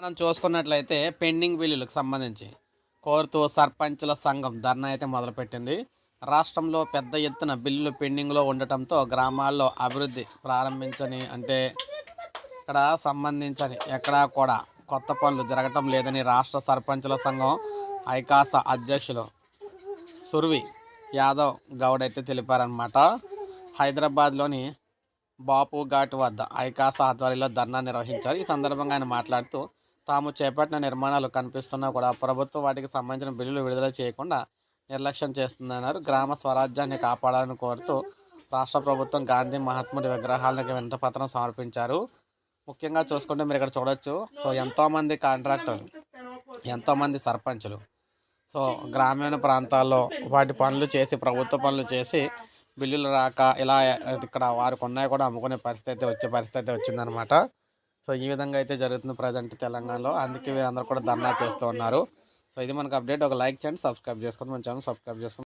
మనం చూసుకున్నట్లయితే పెండింగ్ బిల్లులకు సంబంధించి కోరుతూ సర్పంచుల సంఘం ధర్నా అయితే మొదలుపెట్టింది. రాష్ట్రంలో పెద్ద ఎత్తున బిల్లులు పెండింగ్లో ఉండటంతో గ్రామాల్లో అభివృద్ధి ప్రారంభించని అంటే ఇక్కడ సంబంధించని ఎక్కడా కూడా కొత్త పనులు జరగటం లేదని రాష్ట్ర సర్పంచుల సంఘం ఐకాస అధ్యక్షులు సుర్వి యాదవ్ గౌడ్ అయితే తెలిపారనమాట హైదరాబాద్లోని బాపు ఘాట్ వద్ద ఐకాస ఆధ్వర్యంలో ధర్నా నిర్వహించారు. ఈ సందర్భంగా ఆయన మాట్లాడుతూ తాము చేపట్టిన నిర్మాణాలు కనిపిస్తున్నా కూడా ప్రభుత్వం వాటికి సంబంధించిన బిల్లులు విడుదల చేయకుండా నిర్లక్ష్యం చేస్తుందన్నారు. గ్రామ స్వరాజ్యాన్ని కాపాడాలని కోరుతూ రాష్ట్ర ప్రభుత్వం గాంధీ మహాత్ముడి విగ్రహాలకు వింతపత్రం సమర్పించారు. ముఖ్యంగా చూసుకుంటే మీరు ఇక్కడ చూడొచ్చు. సో ఎంతోమంది కాంట్రాక్టర్లు ఎంతోమంది సర్పంచులు. సో గ్రామీణ ప్రాంతాల్లో వాటి పనులు చేసి ప్రభుత్వ పనులు చేసి బిల్లులు రాక ఇలా ఇక్కడ వారికి ఉన్నాయి కూడా అమ్ముకునే పరిస్థితి వచ్చే పరిస్థితి వచ్చిందనమాట సో ఈ విధంగా అయితే జరుగుతుంది ప్రజెంట్ తెలంగాణలో. అందుకే వీరందరూ కూడా ధర్నా చేస్తూ ఉన్నారు. సో ఇది మనకు అప్డేట్. ఒక లైక్ చేయండి సబ్స్క్రైబ్ చేసుకోండి. మన ఛానల్ సబ్స్క్రైబ్ చేసుకోండి.